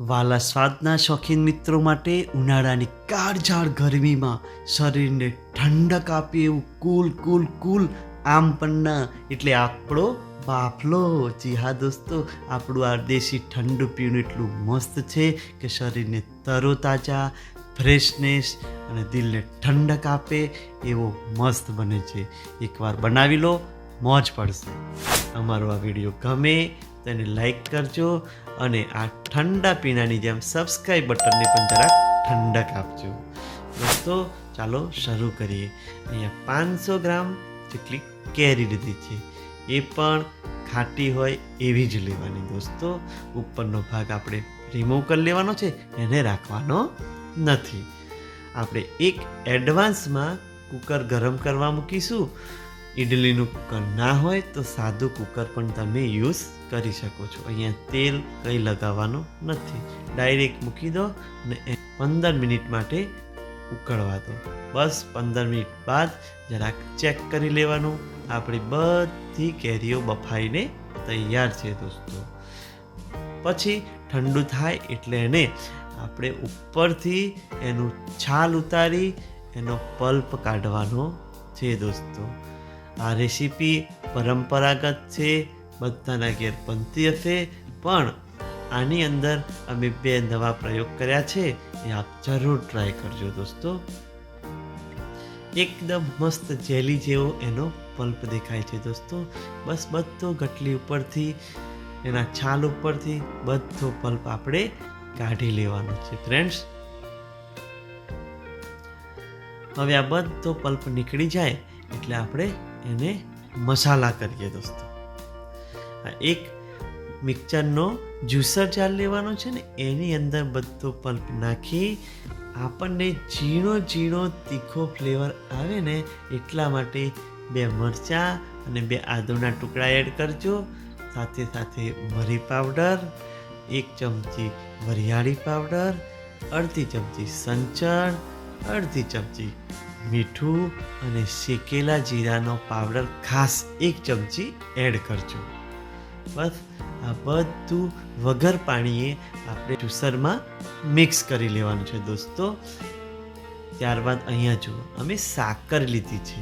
વાલા સ્વાદના શોખીન મિત્રો માટે ઉનાળાની કાળઝાળ ગરમીમાં શરીરને ઠંડક આપી એવું કુલ કુલ કુલ આમ પન્ના. એટલે આપણો બાફલો જી હા દોસ્તો, આપણું આ દેશી ઠંડુ પીણું એટલું મસ્ત છે કે શરીરને તરોતાજા, ફ્રેશનેસ અને દિલને ઠંડક આપે એવો મસ્ત બને છે. એકવાર બનાવી લો, મોજ પડશે. અમારો આ વીડિયો ગમે તો એને લાઈક કરજો અને આ ઠંડા પીણાની જેમ સબસ્ક્રાઈબ બટનને પણ જરાક ઠંડક આપજો. દોસ્તો, ચાલો શરૂ કરીએ. અહીંયા પાંચસો ગ્રામ જેટલી કેરી લીધી છે. એ પણ ખાટી હોય એવી જ લેવાની દોસ્તો. ઉપરનો ભાગ આપણે રિમૂવ કરી લેવાનો છે, એને રાખવાનો નથી. આપણે એક એડવાન્સમાં કુકર ગરમ કરવા મૂકીશું. ઇડલીનું કુકર ના હોય તો સાદું કુકર પણ તમે યુઝ કરી શકો છો. અહીંયા તેલ કંઈ લગાવવાનું નથી. ડાયરેક્ટ મૂકી દો એ પંદર મિનિટ માટે ઉકળવા દો. બસ પંદર મિનિટ બાદ જરાક ચેક કરી લેવાનું. આપણી બધી કેરીઓ બફાઈને તૈયાર છે દોસ્તો. પછી ઠંડુ થાય એટલે એને આપણે ઉપરથી એનું છાલ ઉતારી એનો પલ્પ કાઢવાનો છે દોસ્તો. આ રેસીપી પરંપરાગત છે, બધાના ઘેર બનતી હશે, પણ આની અંદર અમે બે નવા પ્રયોગ કર્યા છે એ આપ જરૂર ટ્રાય કરજો દોસ્તો. એકદમ મસ્ત જેલી જેવો એનો પલ્પ દેખાય છે દોસ્તો. બસ બધો ગટલી ઉપરથી, એના છાલ ઉપરથી બધો પલ્પ આપણે કાઢી લેવાનો છે ફ્રેન્ડ્સ હવે આ બધો પલ્પ નીકળી જાય એટલે આપણે એને મસાલા કરીએ દોસ્તો. એક મિક્સરનો જ્યુસર જાર લેવાનો છે ને, એની અંદર બધો પલ્પ નાખી આપણને ઝીણો ઝીણો તીખો ફ્લેવર આવે ને, એટલા માટે બે મરચાં અને બે આદુના ટુકડા એડ કરજો. સાથે સાથે મરી પાવડર, એક ચમચી વરિયાળી પાવડર, અડધી ચમચી સંચળ અડધી ચમચી મીઠું અને શેકેલા જીરાનો પાવડર ખાસ એક ચમચી એડ કરજો. બસ, આ બધું વગર પાણીએ આપણે જ્યુસરમાં મિક્સ કરી લેવાનું છે દોસ્તો. ત્યારબાદ અહીંયા જુઓ, અમે સાકર લીધી છે.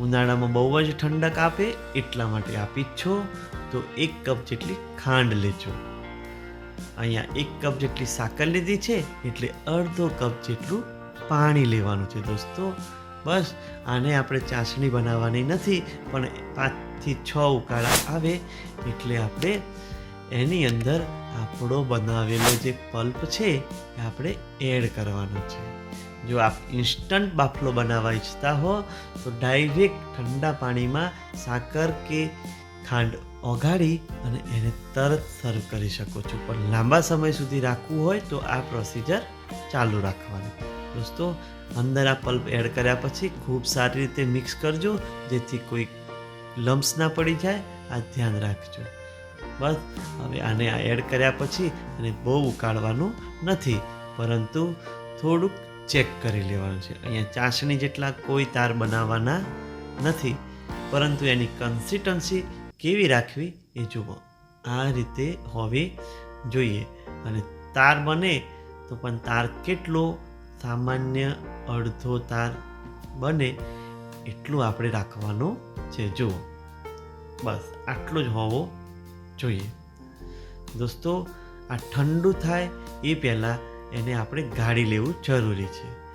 ઉનાળામાં બહુ જ ઠંડક આપે, એટલા માટે આપી છો. તો એક કપ જેટલી ખાંડ લેજો. અહીંયા એક કપ જેટલી સાકર લીધી છે, એટલે અડધો કપ જેટલું પાણી લેવાનું છે દોસ્તો. બસ, આને આપણે ચાસણી બનાવવાની નથી, પણ પાંચથી છ ઉકાળા આવે એટલે આપણે એની અંદર આપણો બનાવેલો જે પલ્પ છે, એ આપણે એડ કરવાનો છે. જો આપ ઇન્સ્ટન્ટ બાફલો બનાવવા ઈચ્છતા હો, તો ડાયરેક્ટ ઠંડા પાણીમાં સાકર કે ખાંડ ઓગાળી અને એને તરત સર્વ કરી શકો છો. પણ લાંબા સમય સુધી રાખવું હોય તો આ પ્રોસિજર ચાલુ રાખવાનું. દોસ્તો, અંદર આ પલ્પ એડ કર્યા પછી ખૂબ સારી રીતે મિક્સ કરજો, જેથી કોઈ લમ્સ ના પડી જાય. આ ધ્યાન રાખજો. બસ, હવે આને આ એડ કર્યા પછી અને બહુ ઉકાળવાનું નથી, પરંતુ થોડુંક ચેક કરી લેવાનું છે. અહીંયા ચાસણી જેટલા કોઈ તાર બનાવવાના નથી, પરંતુ એની કન્સિસ્ટન્સી કેવી રાખવી એ જુઓ. આ રીતે હોવી જોઈએ. અને તાર બને તો પણ તાર કેટલો સામાન્ય અડધો તાર બને એટલું આપણે રાખવાનું છે. જુઓ, બસ આટલો જ હોવો જોઈએ. દોસ્તો, આ ઠંડુ થાય એ પહેલાં એને આપણે ગાળી લેવું જરૂરી છે.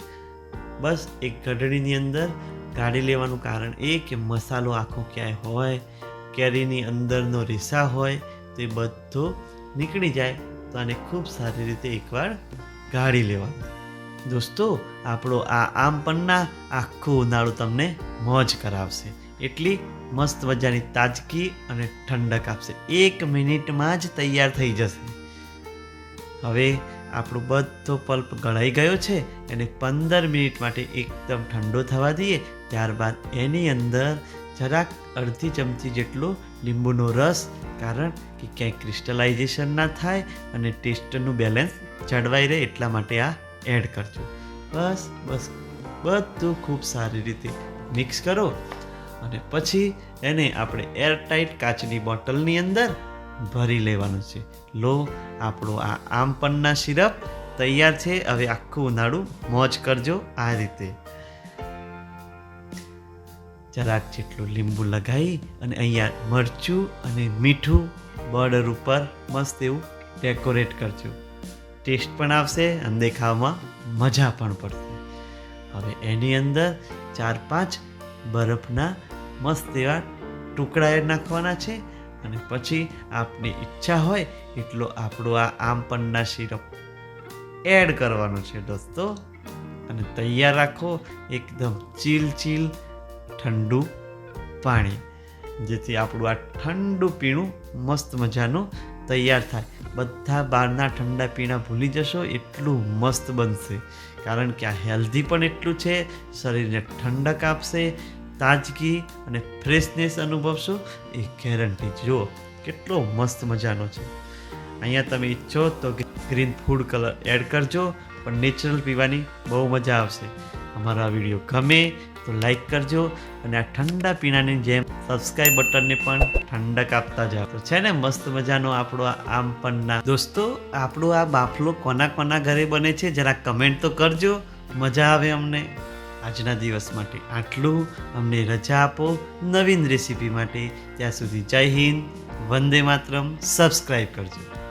બસ એક ગઢડીની અંદર ગાળી લેવાનું કારણ એ કે મસાલો આખો ક્યાંય હોય, કેરીની અંદરનો રેસા હોય, તો એ બધું નીકળી જાય તો આને ખૂબ સારી રીતે એકવાર ગાળી લેવાનું. દોસ્તો, આપણો આ આમ પન્ના આખું ઉનાળું તમને મોજ કરાવશે. એટલી મસ્ત મજાની તાજગી અને ઠંડક આપશે. એક મિનિટમાં જ તૈયાર થઈ જશે. હવે આપણો બધો પલ્પ ગળાઈ ગયો છે એને પંદર મિનિટ માટે એકદમ ઠંડો થવા દઈએ. ત્યારબાદ એની અંદર જરાક અડધી ચમચી જેટલો લીંબુનો રસ, કારણ કે ક્યાંય ક્રિસ્ટલાઇઝેશન ના થાય અને ટેસ્ટનું બેલેન્સ જળવાઈ રહે એટલા માટે આ એડ કરજો. બસ બસ, બધું ખૂબ સારી રીતે મિક્સ કરો અને પછી એને આપણે એરટાઇટ કાચની બોટલની અંદર ભરી લેવાનું છે. લો, આપણો આ આમ પન્ના સિરપ તૈયાર છે. હવે આખું ઉનાળું મોજ કરજો આ રીતે. જરાક જેટલું લીંબુ લગાવી અને અહીંયા મરચું અને મીઠું બોર્ડર ઉપર મસ્ત એવું ડેકોરેટ કરજો. ટેસ્ટ પણ આવશે અને દેખાવામાં મજા પણ પડશે. હવે એની અંદર ચાર પાંચ બરફના મસ્ત એવા ટુકડા નાખવાના છે અને પછી આપની ઈચ્છા હોય એટલો આપણો આ આમ પન્ના સિરપ એડ કરવાનો છે દોસ્તો. અને તૈયાર રાખો એકદમ ચીલ ચીલ ઠંડુ પાણી, જેથી આપણું આ ઠંડુ પીણું મસ્ત મજાનું તૈયાર થાય. બધા બહારના ઠંડા પીણા ભૂલી જશો, એટલું મસ્ત બનશે. કારણ કે આ હેલ્ધી પણ એટલું છે, શરીરને ઠંડક આપશે, તાજગી અને ફ્રેશનેસ અનુભવશો, એ ગેરંટી જુઓ, કેટલો મસ્ત મજાનો છે. અહીંયા તમે ઈચ્છો તો ગ્રીન ફૂડ કલર એડ કરજો, પણ નેચરલ પીવાની બહુ મજા આવશે. અમારો વીડિયો ગમે તો લાઈક કરજો અને આ ઠંડા પીણાની જેમ સબસ્ક્રાઈબ બટનને પણ ઠંડક આપતા જાઓ. તો છે ને મસ્ત મજાનો આપણો આમ પન્ના. દોસ્તો, આપણો આ બાફલો કોના કોના ઘરે બને છે જરા કમેન્ટ તો કરજો. મજા આવે અમને. આજના દિવસ માટે આટલું. અમને રજા આપો નવીન રેસીપી માટે. ત્યાં સુધી જય હિન્દ. વંદે માતરમ. સબસ્ક્રાઈબ કરજો.